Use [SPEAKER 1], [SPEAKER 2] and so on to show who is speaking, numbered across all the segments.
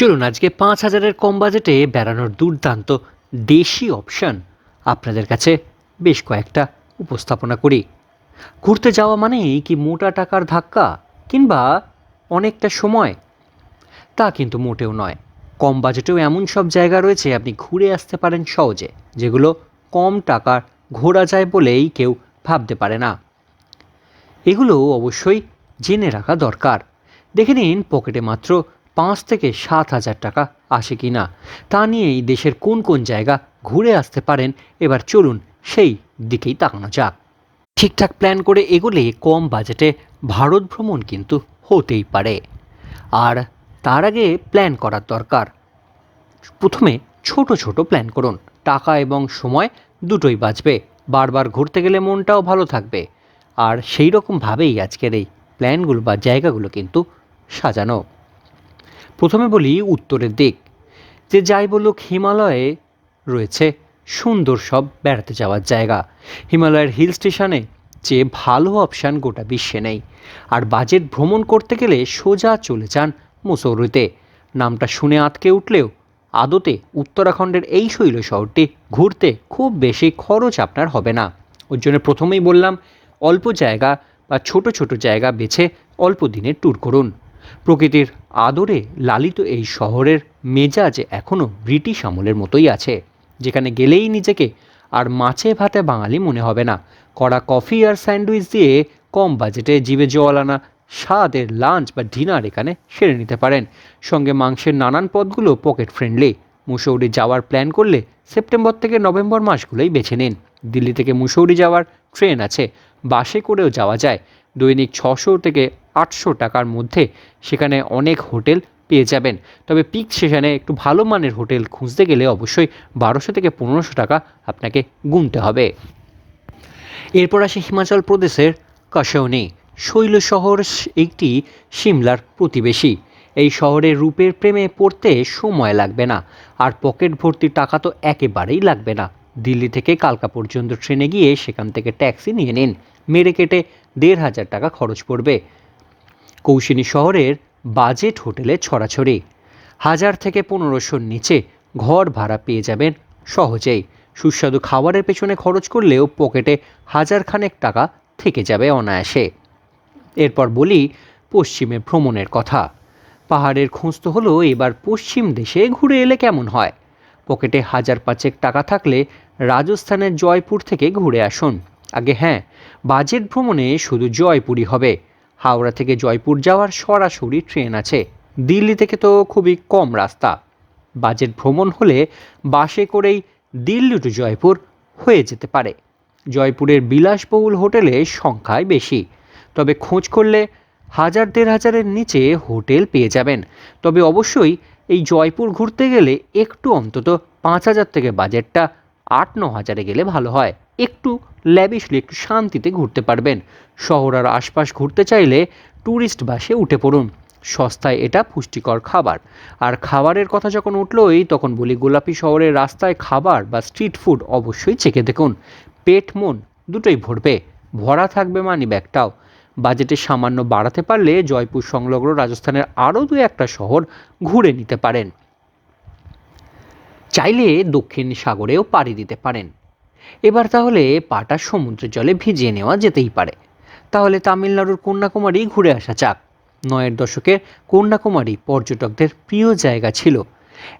[SPEAKER 1] চলুন আজকে পাঁচ হাজারের কম বাজেটে বেড়ানোর দুর্দান্ত দেশি অপশান আপনাদের কাছে বেশ কয়েকটা উপস্থাপনা করি। ঘুরতে যাওয়া মানেই কি মোটা টাকার ধাক্কা কিংবা অনেকটা সময়? তা কিন্তু মোটেও নয়। কম বাজেটেও এমন সব জায়গা রয়েছে আপনি ঘুরে আসতে পারেন সহজে, যেগুলো কম টাকার ঘোরা যায় বলেই কেউ ভাবতে পারে না। এগুলো অবশ্যই জেনে রাখা দরকার। দেখে নিন পকেটে মাত্র পাঁচ থেকে সাত হাজার টাকা আসে কি না? তা নিয়েই দেশের কোন কোন জায়গা ঘুরে আসতে পারেন? এবার চলুন সেই দিকেই তাকানো যাক। ঠিকঠাক প্ল্যান করে এগোলে কম বাজেটে ভারত ভ্রমণ কিন্তু হতেই পারে। আর তার আগে প্ল্যান করার দরকার। প্রথমে ছোট ছোট প্ল্যান করুন। টাকা এবং সময় দুটোই বাঁচবে। বারবার ঘুরতে গেলে মনটাও ভালো থাকবে। আর সেই রকমভাবেই আজকের এই প্ল্যানগুলো বা জায়গাগুলো কিন্তু সাজানো। প্রথমে বলি উত্তরের দিক, যে যাই বলুক হিমালয়ে রয়েছে সুন্দর সব বেড়াতে যাওয়ার জায়গা। হিমালয়ের হিল স্টেশনে যে ভালো অপশান গোটা বিশ্বে নেই। আর বাজেট ভ্রমণ করতে গেলে সোজা চলে যান মুসৌরিতে। নামটা শুনে আটকে উঠলেও আদতে উত্তরাখণ্ডের এই শৈল শহরটি ঘুরতে খুব বেশি খরচ আপনার হবে না। ওর জন্য প্রথমেই বললাম, অল্প জায়গা বা ছোট ছোট জায়গা বেছে অল্প দিনের ট্যুর করুন। প্রকৃতির আদরে লালিত এই শহরের মেজাজ এখনও ব্রিটিশ আমলের মতোই আছে, যেখানে গেলেই নিজেকে আর মাছে ভাতে বাঙালি মনে হবে না। কড়া কফি আর স্যান্ডউইচ দিয়ে কম বাজেটে জিভে জল আনা, স্বাদের লাঞ্চ বা ডিনার এখানে সেরে নিতে পারেন। সঙ্গে মাংসের নানান পদগুলো পকেট ফ্রেন্ডলি। মুসৌরি যাওয়ার প্ল্যান করলে সেপ্টেম্বর থেকে নভেম্বর মাসগুলোই বেছে নিন। দিল্লি থেকে মুসৌরি যাওয়ার ট্রেন আছে, বাসে করেও যাওয়া যায়। দৈনিক ছশো থেকে আটশো টাকার মধ্যে সেখানে অনেক হোটেল পেয়ে যাবেন। তবে পিক সেশনে একটু ভালো মানের হোটেল খুঁজতে গেলে অবশ্যই বারোশো থেকে পনেরোশো টাকা আপনাকে গুনতে হবে। এরপর আসে হিমাচল প্রদেশের কাশৌনি। শৈল শহর একটি সিমলার প্রতিবেশী। এই শহরের রূপের প্রেমে পড়তে সময় লাগবে না। আর পকেট ভর্তি টাকা তো একেবারেই লাগবে না। দিল্লি থেকে কালকা পর্যন্ত ট্রেনে গিয়ে সেখান থেকে ট্যাক্সি নিয়ে নিন। মেরে কেটে দেড় হাজার টাকা খরচ পড়বে। কৌশিনী শহরের বাজেট হোটেলে ছড়াছড়ি। হাজার থেকে পনেরোশোর নিচে ঘর ভাড়া পেয়ে যাবেন সহজেই। সুস্বাদু খাবারের পেছনে খরচ করলেও পকেটে হাজার খানেক টাকা থেকে যাবে অনায়াসে। এরপর বলি পশ্চিমে ভ্রমণের কথা। পাহাড়ের খোঁজ তো হলো এবার পশ্চিম দেশে ঘুরে এলে কেমন হয়? পকেটে হাজার পাঁচেক টাকা থাকলে রাজস্থানের জয়পুর থেকে ঘুরে আসুন। আগে হ্যাঁ বাজেট ভ্রমণে শুধু জয়পুরই হবে। হাওড়া থেকে জয়পুর যাওয়ার সরাসরি ট্রেন আছে। দিল্লি থেকে তো খুবই কম রাস্তা। বাজেট ভ্রমণ হলে বাসে করেই দিল্লি টু জয়পুর হয়ে যেতে পারে। জয়পুরের বিলাসবহুল হোটেলে সংখ্যায় বেশি। তবে খোঁজ করলে হাজার দেড় হাজারের নিচে হোটেল পেয়ে যাবেন। তবে অবশ্যই এই জয়পুর ঘুরতে গেলে একটু অন্তত পাঁচ হাজার থেকে বাজেটটা আট ন হাজারে গেলে ভালো হয়। একটু ল্যাবিশলি একটু শান্তিতে ঘুরতে পারবেন। শহর আর আশপাশ ঘুরতে চাইলে ট্যুরিস্ট বাসে উঠে পড়ুন। সস্তায় এটা পুষ্টিকর খাবার। আর খাবারের কথা যখন উঠলোই, তখন বলি গোলাপি শহরের রাস্তায় খাবার বা স্ট্রিট ফুড অবশ্যই চেখে দেখুন। পেট, মন দুটোই ভরবে। ভরা থাকবে মানি ব্যাগটাও। বাজেটে সামান্য বাড়াতে পারলে জয়পুর সংলগ্ন রাজস্থানের আরও দু একটা শহর ঘুরে নিতে পারেন। চাইলে দক্ষিণ সাগরেও পাড়ি দিতে পারেন। এবার তাহলে পাটা সমুদ্রের জলে ভিজিয়ে নেওয়া যেতেই পারে। তাহলে তামিলনাড়ুর কন্যাকুমারী ঘুরে আসা যাক। নয়ের দশকে কন্যাকুমারী পর্যটকদের প্রিয় জায়গা ছিল।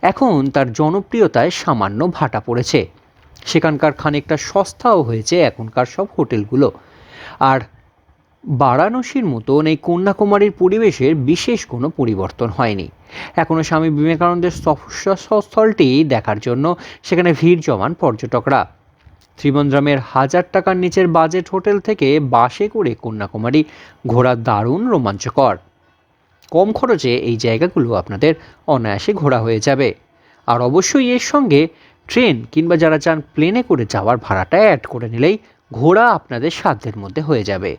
[SPEAKER 1] এখন তার জনপ্রিয়তায় সামান্য ভাটা পড়েছে। সেখানকার খানিকটা সস্তাও হয়েছে এখনকার সব হোটেলগুলো। আর বারাণসীর মতন এই কন্যাকুমারীর পরিবেশের বিশেষ কোনো পরিবর্তন হয়নি। এখনও স্বামী বিবেকানন্দের স্থলটি দেখার জন্য সেখানে ভিড় জমান পর্যটকরা। ত্রিবন্দ্রমের হাজার টাকার নিচের বাজেট হোটেল থেকে বাসে করে কন্যাকুমারী ঘোরা দারুণ রোমাঞ্চকর। কম খরচে এই জায়গাগুলো আপনাদের অনায়াসে ঘোরা হয়ে যাবে। আর অবশ্যই এর সঙ্গে ট্রেন কিংবা যারা চান প্লেনে করে যাওয়ার ভাড়াটা অ্যাড করে নিলেই ঘোরা আপনাদের সাধ্যের মধ্যে হয়ে যাবে।